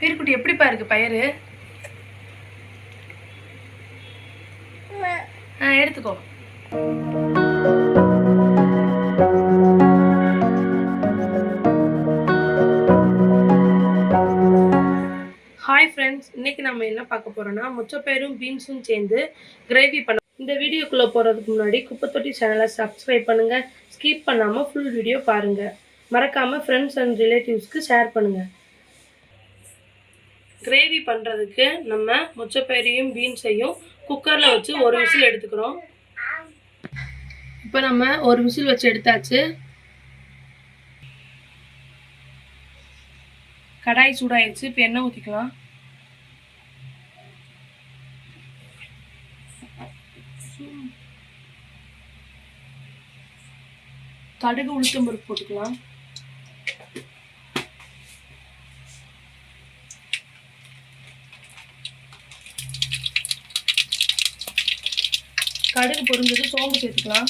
வீர்க்குட்டி எப்படிப்பா இருக்கு பயிறு? ஆ எடுத்துக்கோ. ஹாய் ஃப்ரெண்ட்ஸ் இன்னைக்கு நம்ம என்ன பார்க்க போறோம்னா முச்சப்பயிரும் பீன்ஸும் சேர்ந்து கிரேவி பண்ண இந்த வீடியோக்குள்ள போறதுக்கு முன்னாடி குப்பத்தொட்டி சேனலை சப்ஸ்கிரைப் பண்ணுங்க. ஸ்கிப் பண்ணாம ஃபுல் வீடியோ பாருங்க. மறக்காம ஃப்ரெண்ட்ஸ் அண்ட் ரிலேட்டிவ்ஸ்க்கு ஷேர் பண்ணுங்க. கிரேவி பண்ணுறதுக்கு நம்ம மொச்சப்பயிரையும் பீன்ஸையும் குக்கரில் வச்சு ஒரு விசில் எடுத்துக்கிறோம். இப்போ நம்ம ஒரு விசில் வச்சு எடுத்தாச்சு. கடாய் சூடாயிருச்சு. இப்போ எண்ணெய் ஊற்றிக்கலாம் கடுகு உளுத்தம் பருப்பு போட்டுக்கலாம். கடுகு பொரிஞ்சது சோம்பு சேர்த்துக்கலாம்.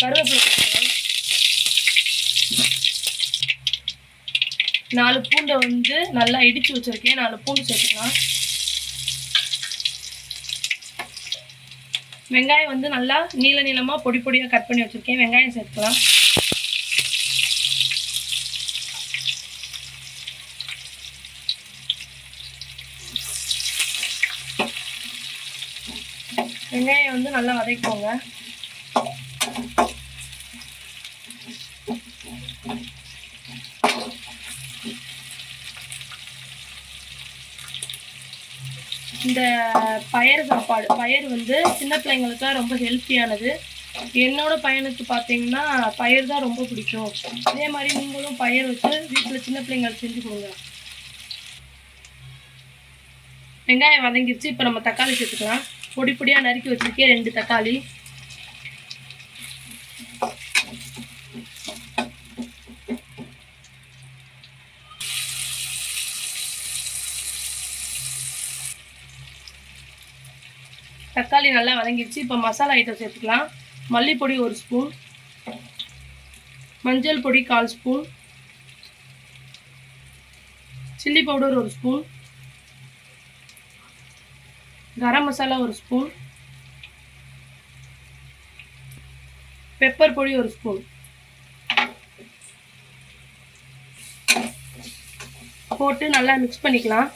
கருவேப்பிலை சேர்த்துக்கலாம். நாலு பூண்டை வந்து நல்லா இடிச்சு வச்சிருக்கேன். நாலு பூண்டு சேர்த்துக்கலாம். வெங்காயம் வந்து நல்லா நீள நீளமாக பொடி பொடியாக கட் பண்ணி வச்சிருக்கேன். வெங்காயம் சேர்த்துக்கலாம். வெங்காயம் வந்து நல்லா வதக்கிக்கோங்க. இந்த பயறு சாப்பாடு பயறு வந்து சின்ன பிள்ளைங்களுக்கு ரொம்ப ஹெல்த்தியானது. என்னோட பையனுக்கு பார்த்தீங்கன்னா பயிர் தான் ரொம்ப பிடிக்கும். அதே மாதிரி நீங்களும் பயிர் வச்சு வீட்டில் சின்ன பிள்ளைங்களுக்கு செஞ்சு கொடுங்க. வெங்காயம் வதங்கிடுச்சு இப்போ நம்ம தக்காளி சேர்த்துக்கலாம். பொடி பொடியாக நறுக்கி வச்சிருக்கேன் ரெண்டு தக்காளி. தக்காளி நல்லா வதங்கிருச்சு. இப்போ மசாலா ஐட்டம் சேர்த்துக்கலாம். மல்லிப்பொடி ஒரு ஸ்பூன். மஞ்சள் பொடி கால் ஸ்பூன். சில்லி பவுடர் ஒரு ஸ்பூன். கரம் மசாலா ஒரு ஸ்பூன் பெப்பர் பொடி ஒரு ஸ்பூன் போட்டு நல்லா மிக்ஸ் பண்ணிக்கலாம்.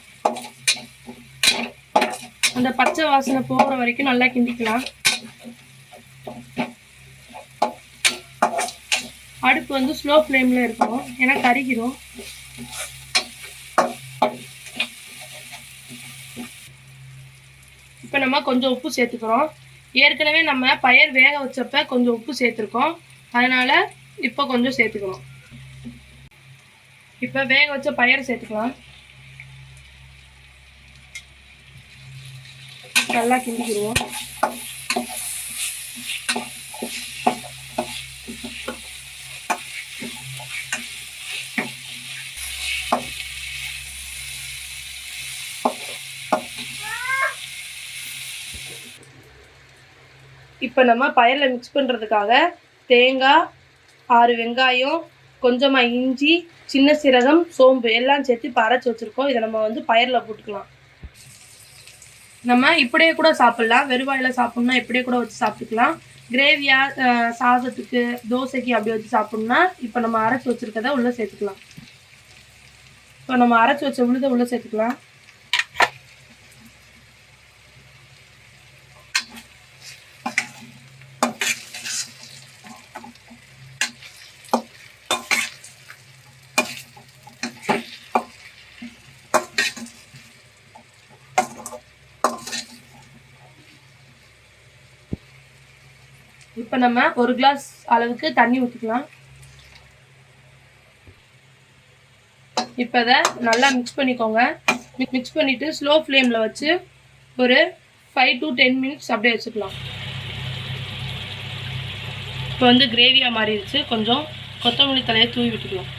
அந்த பச்சை வாசனை போகிற வரைக்கும் நல்லா கிண்டிக்கலாம். அடுப்பு வந்து ஸ்லோ ஃப்ளேமில் இருக்கும் ஏன்னா கருகிரும். இப்போ நம்ம கொஞ்சம் உப்பு சேர்த்துக்கிறோம். ஏற்கனவே நம்ம பயிர் வேக வச்சப்ப கொஞ்சம் உப்பு சேர்த்துருக்கோம். அதனால் இப்போ கொஞ்சம் சேர்த்துக்கிறோம் இப்போ வேக வச்ச பயிர் சேர்த்துக்கலாம். நல்லா கிண்டிக்கிடுவோம். இப்போ நம்ம பயிரில் மிக்ஸ் பண்ணுறதுக்காக தேங்காய் ஆறு வெங்காயம் கொஞ்சமாக இஞ்சி சின்ன சீரகம் சோம்பு எல்லாம் சேர்த்து இப்போ அரைச்சி வச்சுருக்கோம். இதை நம்ம வந்து பயிரில் போட்டுக்கலாம். நம்ம இப்படியே கூட சாப்பிட்லாம். வெறுவாயில் சாப்பிட்ணுன்னா இப்படியே கூட வச்சு சாப்பிட்டுக்கலாம். கிரேவியா சாதத்துக்கு தோசைக்கு அப்படி வச்சு சாப்பிட்ணுன்னா இப்போ நம்ம அரைச்சி வச்சுருக்கதை உள்ளே சேர்த்துக்கலாம். இப்போ நம்ம அரைச்சி வச்ச உளுதை உள்ளே சேர்த்துக்கலாம். இப்போ நம்ம ஒரு கிளாஸ் அளவுக்கு தண்ணி ஊற்றிக்கலாம் இப்போ அதை நல்லா மிக்ஸ் பண்ணிக்கோங்க. மிக்ஸ் பண்ணிவிட்டு ஸ்லோ ஃப்ளேமில் வச்சு ஒரு ஃபைவ் டு டென் மினிட்ஸ் அப்படியே வச்சுக்கலாம். இப்போ வந்து கிரேவியாக மாறிடுச்சு. கொஞ்சம் கொத்தமல்லி தலையை தூவி விட்டுக்கலாம்.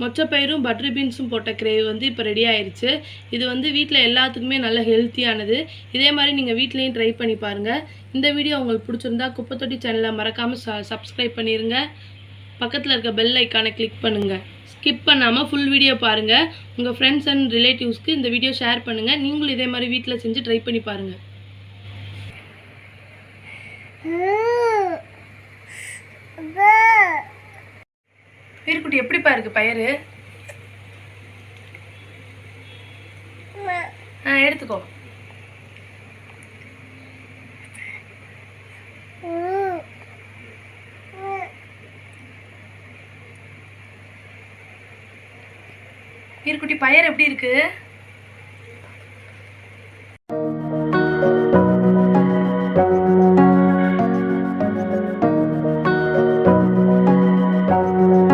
மொச்சப்பயிரும் பட்டர் பீன்ஸும் போட்ட கிரேவி வந்து இப்போ ரெடி ஆயிடுச்சு இது வந்து வீட்டில் எல்லாத்துக்குமே நல்ல ஹெல்த்தியானது இதே மாதிரி நீங்கள் வீட்லேயும் ட்ரை பண்ணி பாருங்கள் இந்த வீடியோ உங்களுக்கு பிடிச்சிருந்தா குப்பத்தொட்டி சேனலை மறக்காமல் ச சப்ஸ்கிரைப் பண்ணிடுங்க பக்கத்தில் இருக்க பெல் ஐக்கானை கிளிக் பண்ணுங்கள் ஸ்கிப் பண்ணாமல் ஃபுல் வீடியோ பாருங்கள் உங்கள் ஃப்ரெண்ட்ஸ் அண்ட் ரிலேட்டிவ்ஸ்க்கு இந்த வீடியோ ஷேர் பண்ணுங்கள் நீங்களும் இதே மாதிரி வீட்டில் செஞ்சு ட்ரை பண்ணி பாருங்கள் பீர்க்குட்டி எப்படிப்பா இருக்கு பயிறு? ஆ எடுத்துக்கோ. பீர்க்குட்டி பயிர் எப்படி இருக்கு?